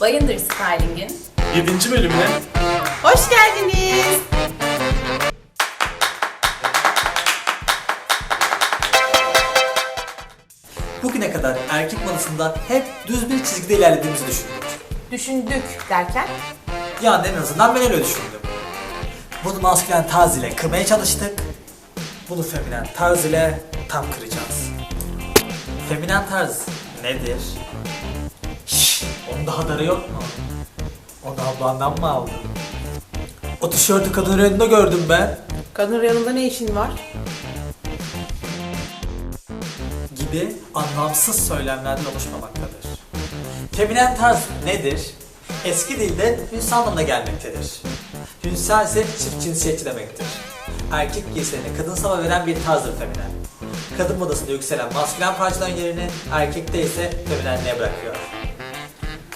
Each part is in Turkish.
Bayındır Styling'in 7. bölümüne Hoş geldiniz. Bugüne kadar erkek manasında hep düz bir çizgide ilerlediğimizi düşündük. Düşündük derken Yani en azından ben öyle düşündüm. Bunu maskülen tarz ile kırmaya çalıştık. Bunu feminen tarz ile tam kıracağız. Feminen tarz nedir? Şşş, onun daha darı yok mu? Onu ablandan mı aldın? O tişörtü kadın reyonunda gördüm ben. kadın reyonunda ne işin var? gibi anlamsız söylemlerden oluşmamaktadır. Feminen tarz nedir? Eski dilde hünsel anlamına gelmektedir. Hünsel ise çift cinsiyetçi demektir. Erkek giysilerine kadın hava veren bir tarzdır feminen. Kadın modasında yükselen maskülen parçaların yerini erkekte ise feminenliğe bırakıyor.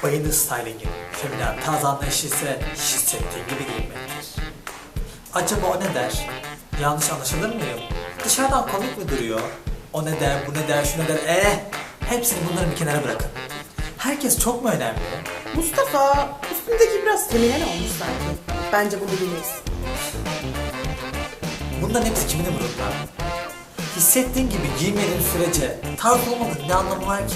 Bayındır stylingin feminen tarz anlayışı ise hissettiğin gibi giyinmektir. Acaba o ne der? Yanlış anlaşılır mıyım? Dışarıdan komik mi duruyor? O ne der, bu ne der, şu ne der, eh! Hepsini bunların bir kenara bırakın. Herkes çok mu önemli? Mustafa üstündeki biraz feminen olmuş sanki. Bence bunu bilmeyiz. Bunların hepsi kimin umurunda? Hissettiğin gibi giymediğin sürece tarz olmanın ne anlamı var ki?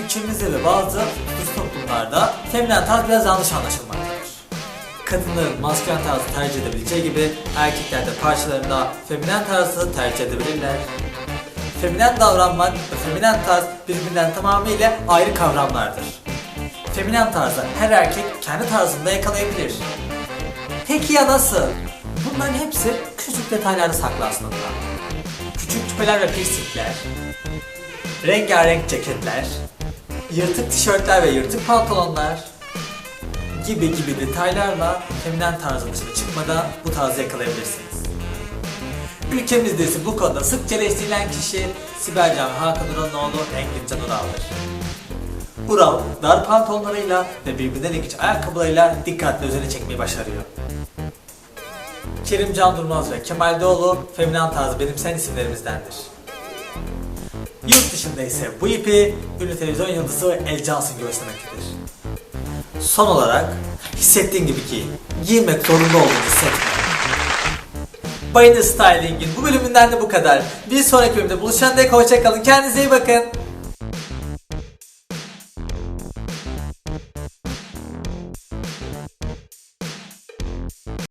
Ülkemizde ve bazı üst toplumlarda feminen tarz biraz yanlış anlaşılmaktadır. Kadınların maskülen tarzı tercih edebileceği gibi erkekler de parçalarında feminen tarzı tercih edebilirler. Feminen davranmak ve feminen tarz birbirinden tamamıyla ayrı kavramlardır. Feminen tarzı her erkek kendi tarzında yakalayabilir. Peki ya nasıl? Bunların hepsi küçük detaylarda saklı aslında. Küçük küpeler ve piercingler, rengarenk ceketler, yırtık tişörtler ve yırtık pantolonlar gibi gibi detaylarla feminen tarzın dışına çıkmadan bu tarzı yakalayabilirsiniz. Ülkemizde ise bu konuda sıkça eleştirilen kişi Sibel Can Hakan Uranoğlu Engin Can Ural'dır. Ural, dar pantolonlarıyla ve birbirinden ilginç ayakkabılarıyla dikkatle üzerine çekmeyi başarıyor. Kerim Can Durmaz ve Kemal Doğulu feminen tarzı benimseyen isimlerimizdendir. Yurt dışında ise bu ipi ünlü televizyon yıldızı El Johnson göstermektedir. Son olarak hissettiğin gibi ki giymek zorunda olduğunu hissetme. Bayındır Styling'in bu bölümünden de bu kadar. Bir sonraki bölümde buluşan dek hoşçakalın. Kendinize iyi bakın.